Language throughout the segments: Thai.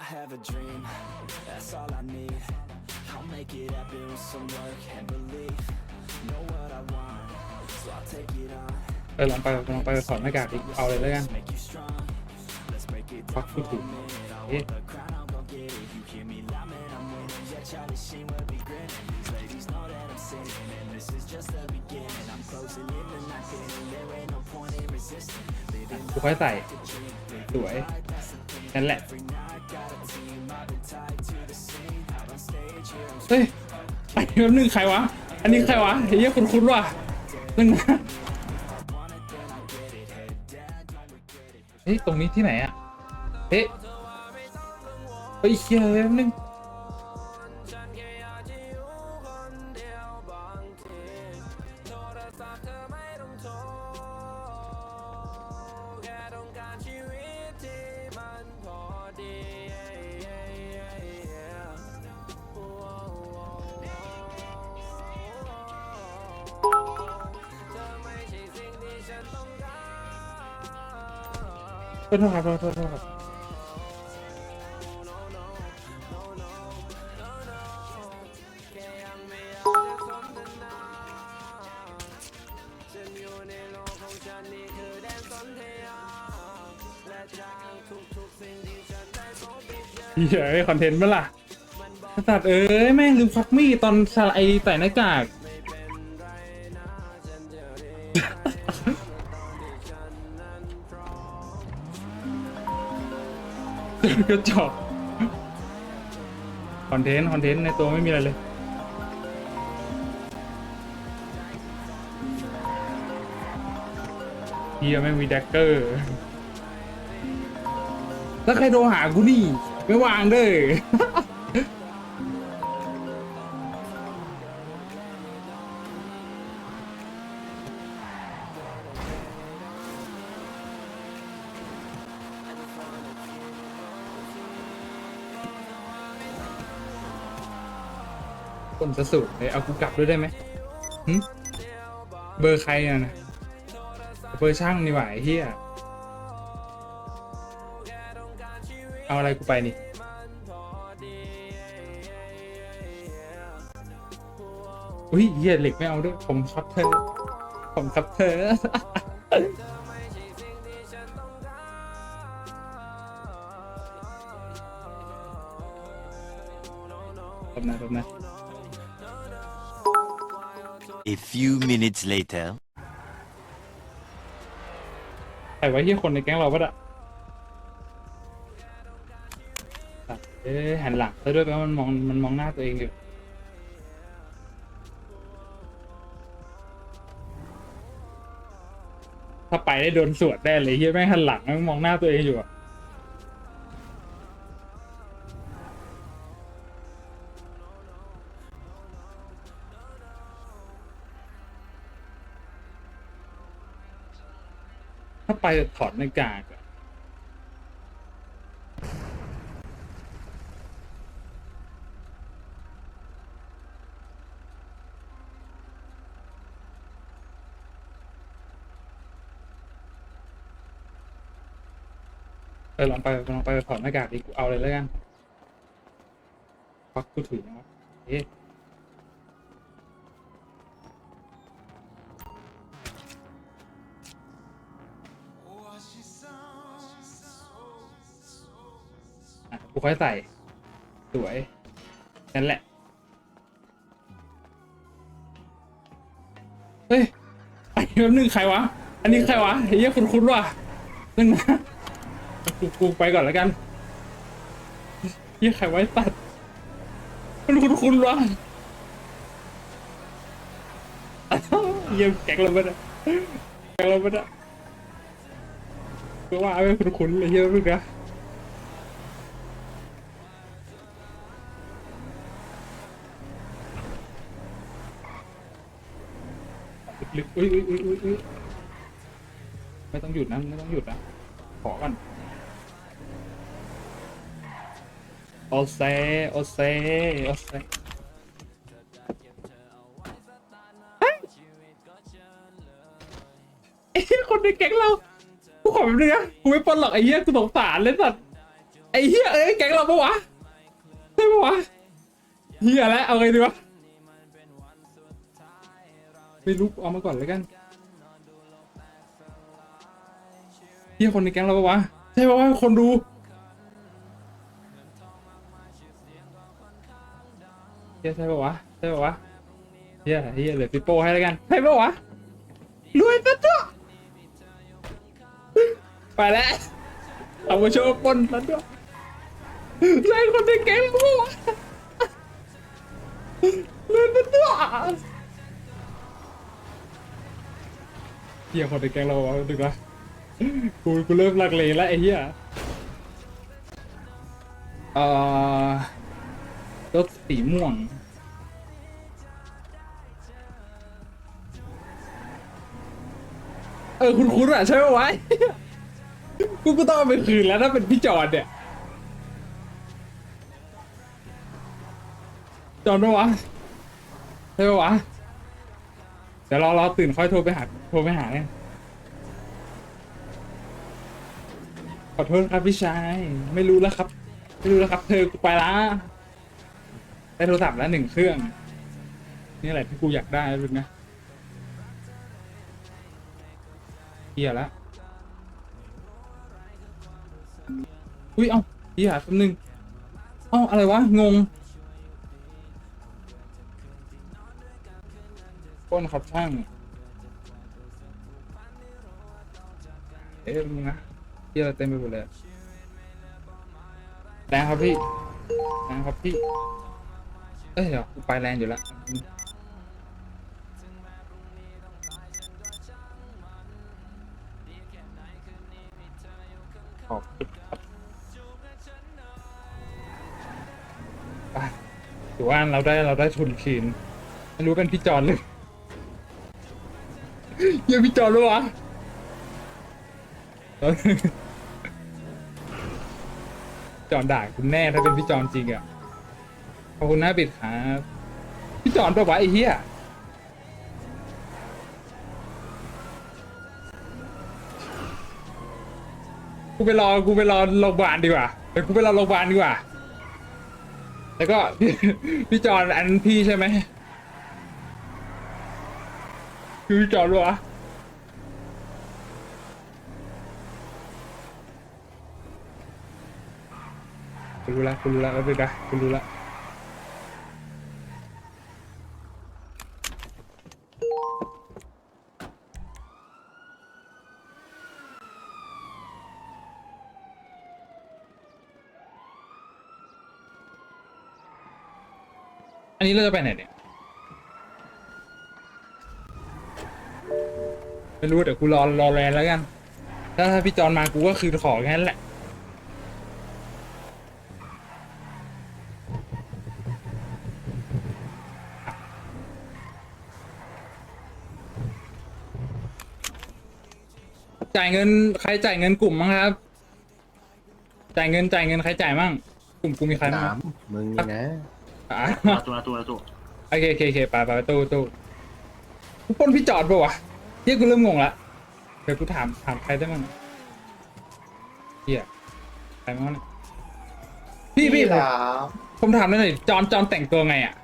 I have a dream, that's all I need. I'll make it happen with some work and belief. Know what I want, so I'll take it on. เออลองไปลองไปถอดหน้ากากดิเอาเลยแล้วกัน Make you strong. Let's break it พัก down พูด for ถึ a ง minute. I'll เอ๊ะ hold the crown, I'll go get it. You hear me loud, man, I'm winning. Yeah, Charlie Sheen will be grinning. These ladies know that I'm sinning, and this is just the beginning. I'm closing in the night, and there ain't no point in resisting. Living กูค่อยใส่ the dream, สวย นั่นแหละ เฮ้ยไอ้แป๊บนึงใครวะ อันนี้ใครวะเฮียคุณคุณว่ะนึงนะเฮ้ยตรงนี้ที่ไหนอะเฮ้ยเฮ้ยเฮียแป๊บนึง โทษครับโทษโทษโทษครับเหี้ยไอคอนเทนต์มั้ล่ะตัดเอ้ยแม่งลืมควักมีดตอนสไลด์ใส่หน้ากาก ก็จบคอนเทนต์คอนเทนต์ในตัวไม่มีอะไรเลย เฮียไม่มีแดกเกอร์ แล้วใครโทรหากูนี่ ไม่วางเด้อ คนจะสูดเลยเอากูกลับด้วยได้ไหมหึเบอร์ใครอะนะเบอร์ช่างนี่หว่าไอ้เฮียเอาอะไรกูไปนี่อุ้ยเฮียเหล็กไม่เอาด้วย ผมครับเธอ ผมครับเธอแ A few minutes later. ใครไว้ที่คนในแก๊งเราปะอะสัตว์เอ้ยหันหลังซะด้วยแปลว่ามันมองมันมองหน้าตัวเองอยู่ ถ้าไปได้โดนสวดได้เลยเฮียแม่งหันหลังแม่งมองหน้าตัวเองอยู่อะ ถ้าไปถอดหน้ากากอะเออลองไปลองไปถอดหน้ากากดิกูเอาเลยแล้วกันพักกูถือนะเอ๊ะอะ กูค่อยใส่ สวย นั่นแหละ เฮ้ยไอ้แป๊บนึงใครวะ อันนี้ใครวะเฮียคุ้นๆว่ะนึงนะกูกูไปก่อนแล้วกันเฮียใครไว้ตัดมันคุ้นๆว่ะเฮียแก๊งเราไม่ได้แก๊งเราไม่ได้ก็ว่าไม่คุ้นๆเลยเฮียมึงนะ ลึกอุ้ยอุ้ยอุ้ยอุ้ยอุ้ยไม่ต้องหยุดนะไม่ต้องหยุดนะขอก่อนโอเซโอเซโอเซเฮ้ยไอ้เหี้ยคนในแก๊งเรากูขอแบบนึงนะกูไม่ปล้นหรอกไอ้เหี้ยกูสงสารเลยสัตว์ไอ้เหี้ยเอ้ยแก๊งเราปะวะใช่ปะวะเหี้ยแล้วเอาไงดีวะ ไม่รู้เอามาก่อนเลยกันเหี้ยคนในแก๊งเราปะวะใช่ปะวะคนดูเหี้ยใช่ปะวะใช่ปะวะเหี้ยเหี้ยเหลือปิโป้ให้แล้วกันใช่ปะวะรวยปะจ๊ะไปแล้วเอามาโชว์ปนแล้วด้วยใช่คนในแก๊งกูวะเล่นเป็นตัว เฮียคนในแก๊งเราวะดึกละกูกูเริ่มลักเลแล้วไอ้เหี้ยเอ่อรถสีม่วง เออ คุณคุณอะใช่ไหมวะกูก็ต้องเอาไปคืนแล้วถ้าเป็นพี่จอดเนี่ย จอนปะวะ ใช่ปะวะ เดี๋ยวรอรอตื่นค่อยโทรไปหาโทรไปหาเนี่ยขอโทษครับพี่ชายไม่รู้แล้วครับ ไม่รู้แล้วครับ เธอกูไปละได้โทรศัพท์แล้วหนึ่งเครื่อง นี่แหละที่กูอยากได้แล้นะเฮียละอุ้ย เอ้าเฮียคำนึงเอ้าอะไรวะ งง ต้นครับช่าง เอ๊ะมึงนะเที่ยวเต็มไปหมดเลยแรงครับพี่แรงครับพี่ เอ้ยเดี๋ยวกูไปแรงอยู่แล้วขอบถือว่าเราได้เราได้ทุนคืนไม่รู้เป็นพี่จอนหรือ เหี้ยังพี่จอนรู้วะเออจอนด่าคุณแน่ถ้าเป็นพี่จอนจริงอะขอบคุณนะปิดครับพี่จอนปะวะไอ้เหี้ยกูไปรอกูไปรอโรงพยาบาลดีกว่าเดี๋ยวกูไปรอโรงพยาบาลดีกว่า แล้วก็พี่พี่จอนอันพี่ใช่ไหม คือจอดวะกูรู้ละกูรู้ละแล้วดูนะกูรู้ละอันนี้เราจะไปไหนเนี่ย ไม่รู้เดี๋ยวกูรอรอแลนแล้วกัน ถ้าถ้าพี่จอนมากูก็คือขอแค่นั้นแหละ จ่ายเงินใครจ่ายเงินกลุ่มมั้งครับ จ่ายเงินจ่ายเงินใครจ่ายมั่ง กลุ่มกูมีใครบ้างสามมึงนี่นะอะตัวตัวตัวโอเคโอเคโอเคไปไปไปตู้ตู้กูปล้นพี่จอดปะวะ เฮียกูเริ่มงงละเดี๋ยวกูถามถามใครได้มั้งเฮียใครมั้งเนี่ยพี่พี่ผมผมถามหน่อยจอนจอนแต่งตัวไงอะ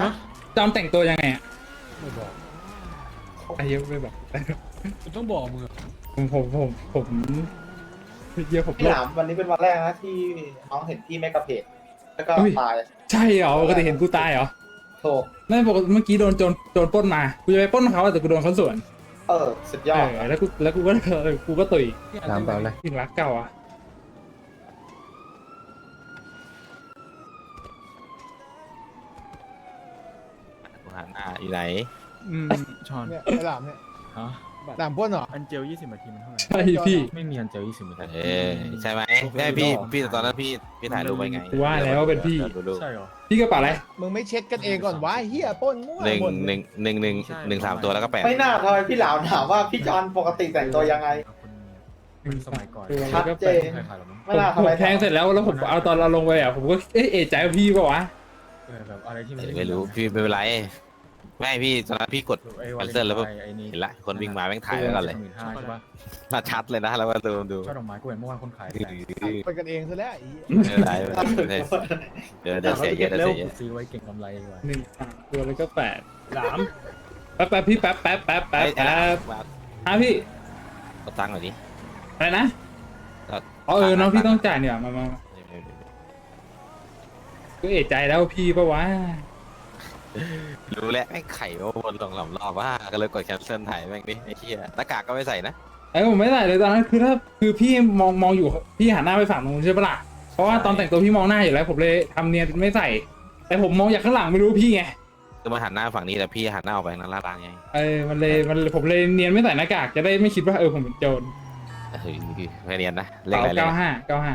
ฮะ จอนแต่งตัวยังไงอะไม่บอกไอ้เหี้ยไม่บอกกูต้องบอกมึงอะผมผมผมผมเฮียผมพี่หลามวันนี้เป็นวันแรกนะที่น้องเห็นพี่ไม่กระเพกแล้วก็อุ้ย ตาย ใช่เหรอปกติเห็นกูตายเหรอ โถไม่ปกติเมื่อกี้โดนโจรโจรปล้นมา กูจะไปปล้นเขาแต่กูโดนเขาสวนเออ สุดยเออดอแล้วกูแล้วกูก็เออกูก็ตุยตามเปล่าเลย ถึงรักเก่าอะกูหาหน้าอยู่ไหนอืมชอนเนี่ยไอ้หลามเนี่ยฮะ หลามพ่นเหรอ อันเจลยี่สิบนาทีมันเท่าไหร่ ใช่พี่ ไม่มีอันเจลยี่สิบนาที เออใช่ไหมใช่พี่พี่ตอนนั้นพี่พี่ถ่ายรูปไว้ไงกูว่าแล้วเป็นพี่ดูรูปใช่เหรอ พี่กระเป๋าอะไร มึงไม่เช็คกันเองก่อนวะไอ้เฮียปล้นมั่วหนึ่งหมดหนึ่งหนึ่งหนึ่งใช่หนึ่งสามตัวแล้วก็แปดไม่น่าทำไมพี่หลามถามว่าพี่จอนปกติแต่งตัวยังไงคนสมัยก่อนชัดเจนใครขายหรอมั้งไม่ผมน่าผทำไมมแทงเสร็จแล้วแล้วผมเอาตอนเราลงไปอะผมก็เอ๊ะเอะใจว่าพี่ปะวะเออแบบอะไรที่มันเออไม่รู้พี่ไม่เป็นไร ไม่พี่ตอนนั้นพี่กด ไอ้แคนเซิลแล้วปุ๊บไอ้นี่เห็นละ คนวิ่งมาแม่งถ่ายไว้ก่อนเลยหมื่นห้าใช่ปะมาชัดเลยนะแล้วมาดูดูช่อดอกไม้กูเห็นเมื่อวานคนขายเอแต่อไปกันเองซะแล้วไอ้เหี้ยเออได้เดี๋ยวเดี๋ยวเสียเยอะเดี๋ยวเสียเยอะซื้อไว้เก่งกำไรดีกว่าหนึ่งสามตัวแล้วก็แปดสามแป๊บแป๊บพี่แป๊บแป๊บแป๊บแป๊บไอ้แป๊บมาฮะพี่เอาตังค์หน่อยดิ อะไรนะก็ อ๋อเออน้องพี่ต้องจ่ายเนี่ยมามามาก็เอะใจแล้วพี่ปะวะ รู้แล้วแม่งไข่มาวนสองสามรอบว่าก็เลยกดแคนเซิลถ่ายแม่งดิไอ้เหี้ยหน้ากากก็ไม่ใส่นะ ไอ้ยผมไม่ได้เลยตอนนั้นคือถ้าคือพี่มองมองอยู่พี่หันหน้าไปฝั่งนู้นใช่ปะล่ะเพราะว่าตอนแต่งตัวพี่มองหน้าอยู่แล้วผมเลยทำเนียนไม่ใส่ แต่ผมมองจากข้างหลังไม่รู้พี่ไงคือมาหันหน้าฝั่งนี้แต่พี่หันหน้าออกไปทางล่างไงเออมันเลยมันเลยผมเลยเนียนไม่ใส่หน้ากากจะได้ไม่คิดว่าเออผมเป็นโจรเฮ้ยไม่เนียนนะเลขเป๋าอะไรเลเก้าขห้าเก้าห้า